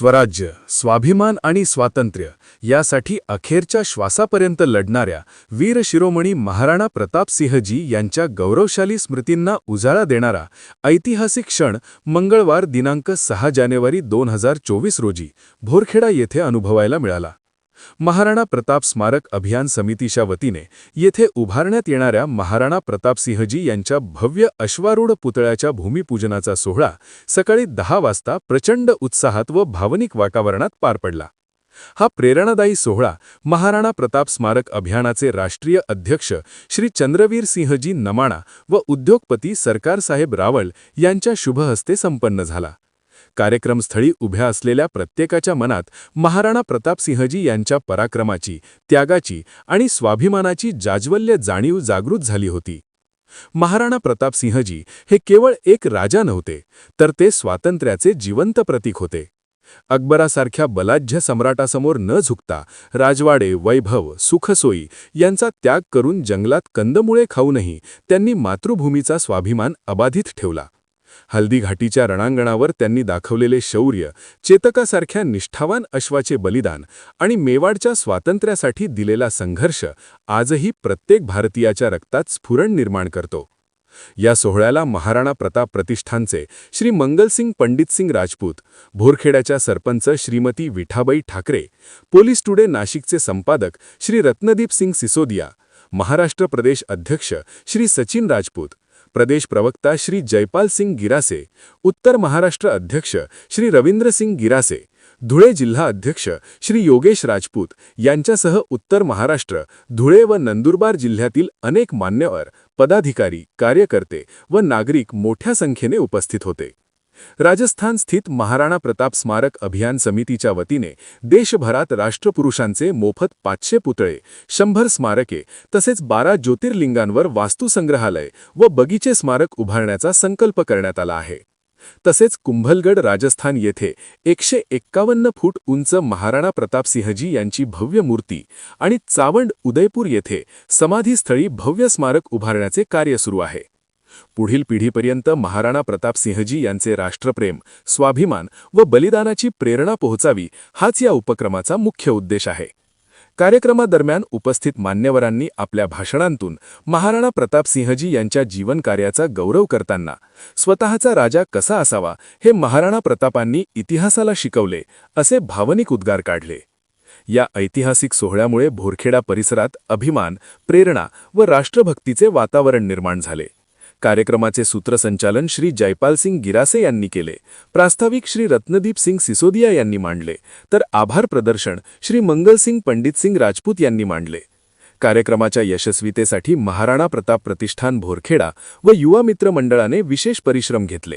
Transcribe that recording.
स्वराज्य स्वाभिमान आणि स्वातंत्र्य यासाठी अखेरच्या श्वासापर्यंत लढणाऱ्या वीर शिरोमणी महाराणा प्रतापसिंहजी यांच्या गौरवशाली स्मृतींना उजाळा देणारा ऐतिहासिक क्षण मंगळवार दिनांक सहा जानेवारी दोन हजार चोवीस रोजी भोरखेडा येथे अनुभवायला मिळाला. महाराणा प्रताप स्मारक अभियान समितीच्या वतीने येथे उभारण्यात येणाऱ्या महाराणा प्रतापसिंहजी यांच्या भव्य अश्वारूढ पुतळ्याच्या भूमिपूजनाचा सोहळा सकाळी दहा वाजता प्रचंड उत्साहात व भावनिक वातावरणात पार पडला. हा प्रेरणादायी सोहळा महाराणा प्रताप स्मारक अभियानाचे राष्ट्रीय अध्यक्ष श्री चंद्रवीर सिंहजी नमाणा व उद्योगपती सरकारसाहेब रावळ यांच्या शुभहस्ते संपन्न झाला. कार्यक्रमस्थळी उभ्या असलेल्या प्रत्येकाच्या मनात महाराणा प्रतापसिंहजी यांच्या पराक्रमाची त्यागाची आणि स्वाभिमानाची जाज्वल्य जाणीव जागृत झाली होती. महाराणा प्रतापसिंहजी हे केवळ एक राजा नव्हते तर ते स्वातंत्र्याचे जिवंत प्रतीक होते. अकबरासारख्या बलाढ्य सम्राटासमोर न झुकता राजवाडे वैभव सुखसोयी यांचा त्याग करून जंगलात कंदमुळे खाऊनही त्यांनी मातृभूमीचा स्वाभिमान अबाधित ठेवला. हल्दीघाटीच्या रणांगणावर त्यांनी दाखवलेले शौर्य चेतकासारख्या निष्ठावान अश्वाचे बलिदान आणि मेवाडच्या स्वातंत्र्यासाठी दिलेला संघर्ष आजही प्रत्येक भारतीयाच्या रक्तात स्फुरण निर्माण करतो. या सोहळ्याला महाराणा प्रताप प्रतिष्ठानचे श्री मंगलसिंग पंडितसिंग राजपूत भोरखेड्याच्या सरपंच श्रीमती विठाबाई ठाकरे पोलीस टुडे नाशिकचे संपादक श्री रत्नदीप सिंग सिसोदिया महाराष्ट्र प्रदेश अध्यक्ष श्री सचिन राजपूत प्रदेश प्रवक्ता श्री जयपाल सिंग गिरासे उत्तर महाराष्ट्र अध्यक्ष श्री रवींद्र सिंग गिरासे धुळे जिल्हा अध्यक्ष श्री योगेश राजपूत यांच्यासह उत्तर महाराष्ट्र धुळे व नंदुरबार जिल्ह्यातील अनेक मान्यवर पदाधिकारी कार्यकर्ते व नागरिक मोठ्या संख्येने उपस्थित होते. राजस्थान स्थित महाराणा प्रताप स्मारक अभियान समितीच्या वतीने देशभरात राष्ट्रपुरुषांचे मोफत पाचशे पुतळे शंभर स्मारके तसेच बारा ज्योतिर्लिंगांवर वास्तुसंग्रहालय व बगीचे स्मारक उभारण्याचा संकल्प करण्यात आला आहे. तसेच कुंभलगड राजस्थान येथे एकशे एक्कावन्न फूट उंच महाराणा प्रतापसिंहजी यांची भव्य मूर्ती आणि चावंड उदयपूर येथे समाधीस्थळी भव्य स्मारक उभारण्याचे कार्य सुरू आहे. पुढील पिढीपर्यंत महाराणा प्रतापसिंहजी यांचे राष्ट्रप्रेम स्वाभिमान व बलिदानाची प्रेरणा पोहोचावी हाच या उपक्रमाचा मुख्य उद्देश आहे. कार्यक्रमादरम्यान उपस्थित मान्यवरांनी आपल्या भाषणांतून महाराणा प्रतापसिंहजी यांच्या जीवनकार्याचा गौरव करताना स्वतःचा राजा कसा असावा हे महाराणा प्रतापांनी इतिहासाला शिकवले असे भावनिक उद्गार काढले. या ऐतिहासिक सोहळ्यामुळे भोरखेडा परिसरात अभिमान प्रेरणा व राष्ट्रभक्तीचे वातावरण निर्माण झाले. कार्यक्रमाचे सूत्रसंचालन श्री जयपाल सिंग गिरासे यांनी केले. प्रास्ताविक श्री रत्नदीप सिंग सिसोदिया यांनी मांडले. तर आभार प्रदर्शन श्री मंगलसिंग पंडितसिंग राजपूत यांनी मांडले. कार्यक्रमाच्या यशस्वीतेसाठी महाराणा प्रताप प्रतिष्ठान भोरखेडा व युवा मित्र मंडळाने विशेष परिश्रम घेतले.